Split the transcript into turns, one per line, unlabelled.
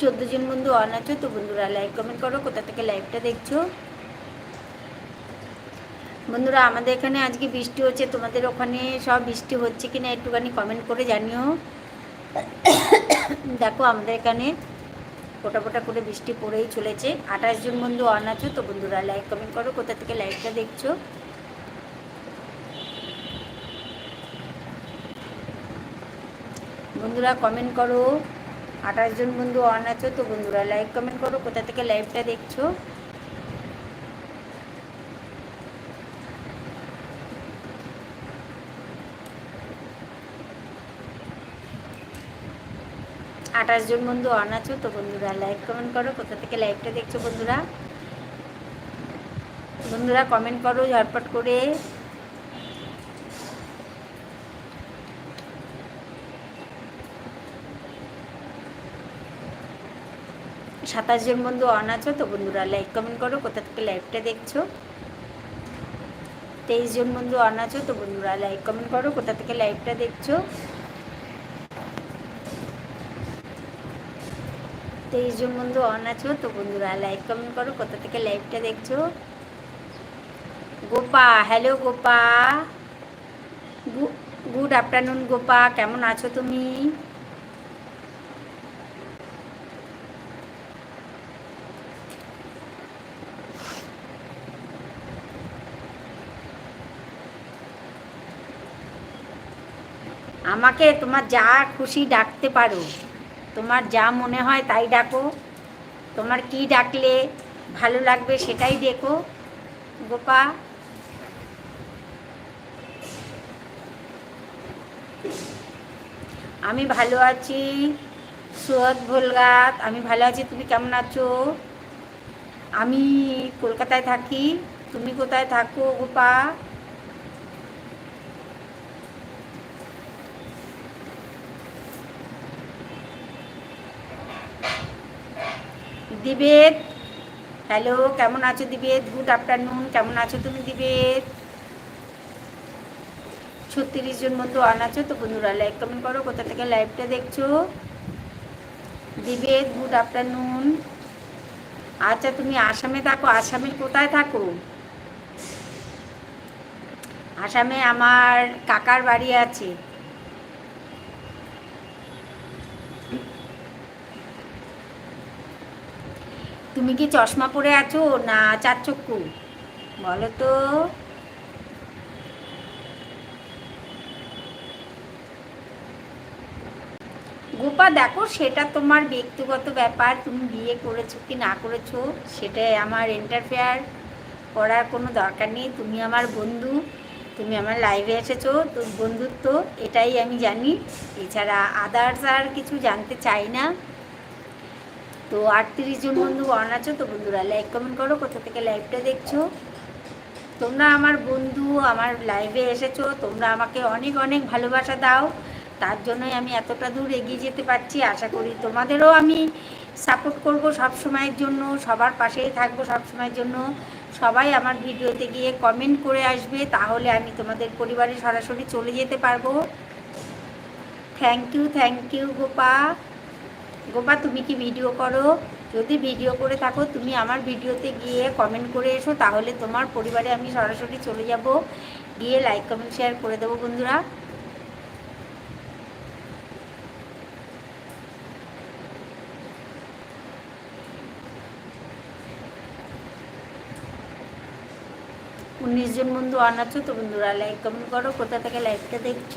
চোদ্দ জন বন্ধু অন আছো, তো বন্ধুরা লাইভ কমেন্ট করো, কোথা থেকে লাইভটা দেখছ? বন্ধুরা, আমাদের এখানে আজকে বৃষ্টি হচ্ছে, তোমাদের ওখানে সব বৃষ্টি হচ্ছে কিনা একটুখানি কমেন্ট করে জানিও। দেখো, আমাদের এখানে ফোটা ফোটা করে বৃষ্টি পড়েই চলেছে। আঠাশ জন বন্ধু অন আছো, তো বন্ধুরা লাইক কমেন্ট করো, কোথা থেকে লাইকটা দেখছ? বন্ধুরা কমেন্ট করো। আঠাশ জন বন্ধু অন আছো, তো বন্ধুরা লাইক কমেন্ট করো, কোথা থেকে লাইভটা দেখছ? আঠাশ জন বন্ধু অন আছো, তো বন্ধুরা লাইক কমেন্ট করো। কোথা থেকে লাইভটা দেখছ বন্ধুরা? বন্ধুরা কমেন্ট করো, ঝটপট করে। সাতাশ জন বন্ধু অন আছো, তো বন্ধুরা লাইক কমেন্ট করো, কোথা থেকে লাইভটা দেখছ? তেইশ জন বন্ধু অন আছো, তো বন্ধুরা লাইক কমেন্ট করো, কোথা থেকে লাইভটা দেখছ? তেইশ জন বন্ধু অন আছো, তো বন্ধুরা লাইভ কমেন্ট করো, কোথা থেকে লাইভটা দেখছ? Gopa hello Gopa. Good afternoon Gopa, কেমন আছো তুমি? আমাকে তোমার যা খুশি ডাকতে পারো। তোমার যা মনে হয় তাই ডাকো। তোমার কি ডাকলে ভালো লাগবে সেটাই দেখো। গোপা। আমি ভালো আছি সুয়দ ভোলগাত, আমি ভালো আছি, তুমি কেমন আছো? আমি কলকাতায় থাকি, তুমি কোথায় থাকো গোপা? দিবেদ। হ্যালো কেমন আছো দিবেদ? গুড আফটারনুন কেমন আছো তুমি দিবেদ? ছত্রিশ জন বন্ধু অন আছো, তো বন্ধুরা লাইক কমেন্ট করো, কোথা থেকে লাইভটা দেখছ? দিবেদ গুড আফটারনুন আচ্ছা তুমি আসামে থাকো আসামের কোথায় থাকো? আসামে আমার কাকার বাড়ি আছে। তুমি কি চশমা পরে আছো না চার চক্ষু? বলো তো। গোপা, দেখো, সেটা তোমার ব্যক্তিগত ব্যাপার, তুমি বিয়ে করেছ কি না করেছ, সেটাই আমার ইন্টারফেয়ার করার কোনো দরকার নেই। তুমি আমার বন্ধু, তুমি আমার লাইভে এসেছ, তো বন্ধুত্ব, এটাই আমি জানি। এছাড়া আদার্স আর কিছু জানতে চাই না। তো আটত্রিশ জন বন্ধু অন আছো তো বন্ধুরা লাইক কমেন্ট করো, কোথা থেকে লাইভটা দেখছ? তোমরা আমার বন্ধু, আমার লাইভে এসেছ, তোমরা আমাকে অনেক অনেক ভালোবাসা দাও। তার জন্যই আমি এতটা দূর এগিয়ে যেতে পারছি, আশা করি তোমাদেরও আমি সাপোর্ট করব সব সময়ের জন্য, সবার পাশেই থাকব সব সময়ের জন্য। সবাই আমার ভিডিওতে গিয়ে কমেন্ট করে আসবে, তাহলে আমি তোমাদের পরিবারে সরাসরি চলে যেতে পারব। Thank you thank you Gopa. Gopa, তুমি কি ভিডিও করো? যদি ভিডিও করে থাকো, তুমি আমার ভিডিওতে গিয়ে কমেন্ট করে এসো, তাহলে তোমার পরিবারে আমি সরাসরি চলে যাব। গিয়ে লাইক কমেন্ট শেয়ার করে দেবো বন্ধুরা। উনিশ জন বন্ধু আনাচ্ছ, তো বন্ধুরা লাইক কমেন্ট করো। কোথা থেকে লাইভটা দেখছ?